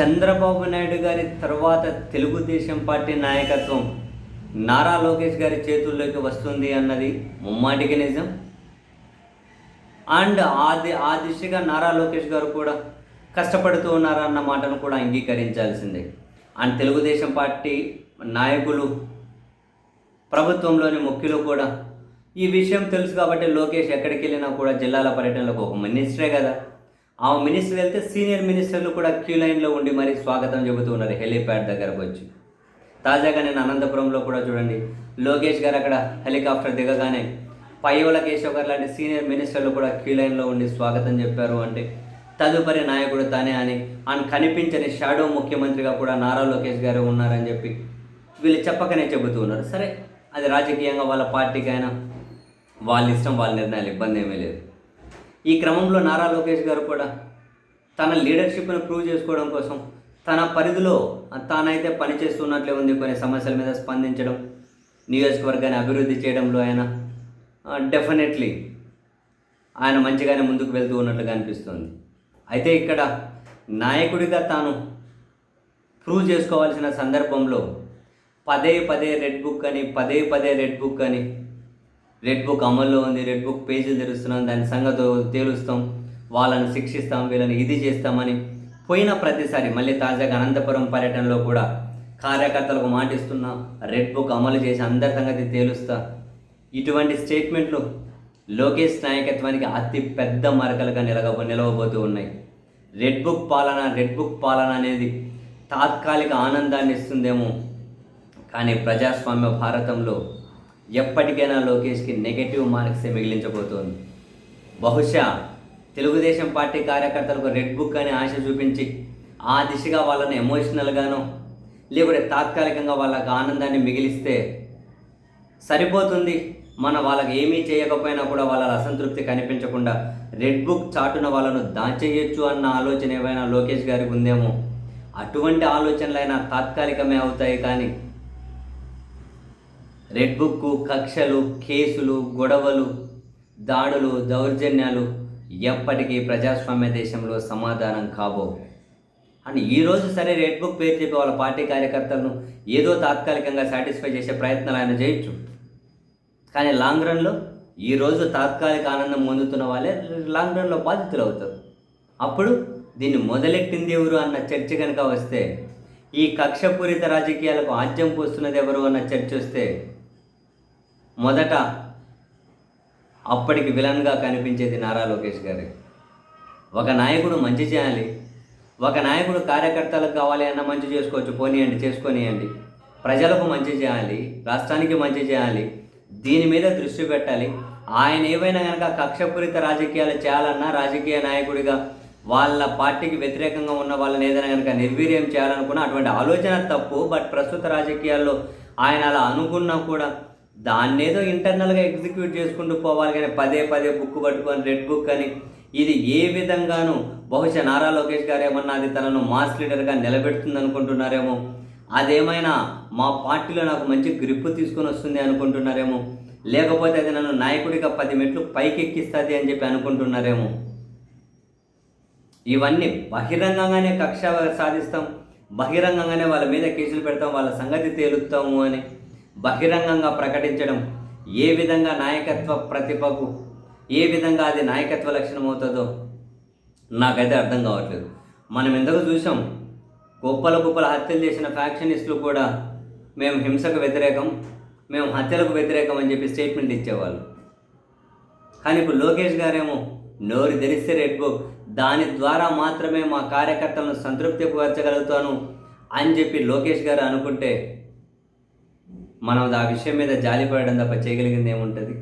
చంద్రబాబు నాయుడు గారి తర్వాత తెలుగుదేశం పార్టీ నాయకత్వం నారా లోకేష్ గారి చేతుల్లోకి వస్తుంది అన్నది ముమ్మాటికి నిజం. అండ్ ఆ ది- ఆ దిశగా నారా లోకేష్ గారు కూడా కష్టపడుతూ ఉన్నారన్న మాటను కూడా అంగీకరించాల్సిందే. అండ్ తెలుగుదేశం పార్టీ నాయకులు ప్రభుత్వంలోని ముఖ్యులు కూడా ఈ విషయం తెలుసు కాబట్టి లోకేష్ ఎక్కడికి వెళ్ళినా కూడా జిల్లాల పర్యటనలకు ఒక మినిస్టరే కదా. ఆ మినిస్టర్ వెళ్తే సీనియర్ మినిస్టర్లు కూడా క్యూ లైన్లో ఉండి మరీ స్వాగతం చెబుతూ ఉన్నారు. హెలీప్యాడ్ దగ్గరకు వచ్చి. తాజాగా నేను అనంతపురంలో కూడా చూడండి. లోకేష్ గారు అక్కడ హెలికాప్టర్ దిగగానే పయ్యోల కేశవ్ గారు లాంటి సీనియర్ మినిస్టర్లు కూడా క్యూ లైన్లో ఉండి స్వాగతం చెప్పారు అంటే తదుపరి నాయకుడు తానే అని ఆయన కనిపించని షాడో ముఖ్యమంత్రిగా కూడా నారా లోకేష్ గారు ఉన్నారని చెప్పి వీళ్ళు చెప్పకనే చెబుతూ ఉన్నారు. సరే అది రాజకీయంగా వాళ్ళ పార్టీకి అయినా వాళ్ళ ఇష్టం వాళ్ళ నిర్ణయాలు ఇబ్బంది ఏమీ లేదు. ఈ క్రమంలో నారా లోకేష్ గారు కూడా తన లీడర్షిప్ను ప్రూవ్ చేసుకోవడం కోసం తన పరిధిలో తానైతే పనిచేస్తున్నట్లే ఉంది కొన్ని సమస్యల మీద స్పందించడం నియోజకవర్గాన్ని అభివృద్ధి చేయడంలో ఆయన డెఫినెట్లీ ఆయన మంచిగానే ముందుకు వెళ్తూ ఉన్నట్లుగా అనిపిస్తుంది. అయితే ఇక్కడ నాయకుడిగా తాను ప్రూవ్ చేసుకోవాల్సిన సందర్భంలో పదే పదే రెడ్ బుక్ అని పదే పదే రెడ్ బుక్ అని రెడ్ బుక్ అమల్లో ఉంది రెడ్ బుక్ పేజీలు తెరుస్తున్నాం దాని సంగతి తేలుస్తాం వాళ్ళని శిక్షిస్తాం వీళ్ళని ఇది చేస్తామని పోయిన ప్రతిసారి మళ్ళీ తాజాగా అనంతపురం పర్యటనలో కూడా కార్యకర్తలకు మాటిస్తున్నా రెడ్ బుక్ అమలు చేసి అందరి సంగతి తేలుస్తా. ఇటువంటి స్టేట్మెంట్లు లోకేష్ నాయకత్వానికి అతి పెద్ద మరకలుగా నిలవ నిలవబోతూ ఉన్నాయి. రెడ్ బుక్ పాలన రెడ్ బుక్ పాలన అనేది తాత్కాలిక ఆనందాన్ని ఇస్తుందేమో కానీ ప్రజాస్వామ్య భారతంలో ఎప్పటికైనా లోకేష్కి నెగటివ్ మార్క్సే మిగిలించబోతోంది. బహుశా తెలుగుదేశం పార్టీ కార్యకర్తలకు రెడ్ బుక్ అని ఆశ చూపించి ఆ దిశగా వాళ్ళని ఎమోషనల్గానో లేకుంటే తాత్కాలికంగా వాళ్ళకి ఆనందాన్ని మిగిలిస్తే సరిపోతుంది. మన వాళ్ళకి ఏమీ చేయకపోయినా కూడా వాళ్ళ అసంతృప్తి కనిపించకుండా రెడ్ బుక్ చాటున వాళ్ళను దాచేయచ్చు అన్న ఆలోచన ఏమైనా లోకేష్ గారికి ఉందేమో? అటువంటి ఆలోచనలైనా తాత్కాలికమే అవుతాయి కానీ రెడ్ బుక్ కక్షలు కేసులు గొడవలు దాడులు దౌర్జన్యాలు ఎప్పటికీ ప్రజాస్వామ్య దేశంలో సమాధానం కాబో. అండ్ ఈరోజు సరే రెడ్ బుక్ పేరు చెప్పి వాళ్ళ పార్టీ కార్యకర్తలను ఏదో తాత్కాలికంగా సాటిస్ఫై చేసే ప్రయత్నాలు ఆయన చేయొచ్చు. కానీ లాంగ్ రన్లో ఈరోజు తాత్కాలిక ఆనందం పొందుతున్న వాళ్ళే లాంగ్ రన్లో బాధితులు అవుతారు అప్పుడు దీన్ని మొదలెట్టింది ఎవరు అన్న చర్చ కనుక వస్తే ఈ కక్షపూరిత రాజకీయాలకు ఆజ్యం పోస్తున్నది ఎవరు అన్న చర్చ వస్తే మొదట అప్పటికి విలన్గా కనిపించేది నారా లోకేష్ గారి. ఒక నాయకుడు మంచి చేయాలి ఒక నాయకుడు కార్యకర్తలకు కావాలి అన్న మంచి చేసుకోవచ్చు పోనీయండి చేసుకొనియండి. ప్రజలకు మంచి చేయాలి రాష్ట్రానికి మంచి చేయాలి దీని మీద దృష్టి పెట్టాలి. ఆయన ఏవైనా కనుక కక్షపూరిత రాజకీయాలు చేయాలన్నా రాజకీయ నాయకుడిగా వాళ్ళ పార్టీకి వ్యతిరేకంగా ఉన్న వాళ్ళని ఏదైనా కనుక నిర్వీర్యం చేయాలనుకున్నా అటువంటి ఆలోచన తప్పు బట్ ప్రస్తుత రాజకీయాల్లో ఆయన అలా అనుకున్నా కూడా దాన్నేదో ఇంటర్నల్గా ఎగ్జిక్యూట్ చేసుకుంటూ పోవాలి కానీ పదే పదే బుక్ పట్టుకొని రెడ్ బుక్ అని. ఇది ఏ విధంగానూ బహుశా నారా లోకేష్ గారు ఏమన్నా అది తనను మాస్ లీడర్గా నిలబెడుతుంది అనుకుంటున్నారేమో. అదేమైనా మా పార్టీలో నాకు మంచి గ్రిప్ తీసుకొని వస్తుంది అనుకుంటున్నారేమో. లేకపోతే అది నన్ను నాయకుడిగా పది మెట్లు పైకి ఎక్కిస్తుంది అని చెప్పి అనుకుంటున్నారేమో. ఇవన్నీ బహిరంగంగానే కక్ష సాధిస్తాం. బహిరంగంగానే వాళ్ళ మీద కేసులు పెడతాం వాళ్ళ సంగతి తేలుస్తాము అని. బహిరంగంగా ప్రకటించడం ఏ విధంగా నాయకత్వ ప్రతిభకు ఏ విధంగా అది నాయకత్వ లక్షణం అవుతుందో నాకైతే అర్థం కావట్లేదు. మనం ఎందుకు చూసాం? గొప్పల గొప్పల హత్యలు చేసిన ఫ్యాక్షనిస్టులు కూడా మేము హింసకు వ్యతిరేకం మేము హత్యలకు వ్యతిరేకం అని చెప్పి స్టేట్మెంట్ ఇచ్చేవాళ్ళు. కానీ ఇప్పుడు లోకేష్ గారేమో నోరు తెరిస్తే రెడ్ బుక్ దాని ద్వారా మాత్రమే మా కార్యకర్తలను సంతృప్తి పరచగలుగుతాను అని చెప్పి లోకేష్ గారు అనుకుంటే మనం ఆ విషయం మీద జాలిపడడం తప్ప చేయగలిగింది ఏముంటుంది?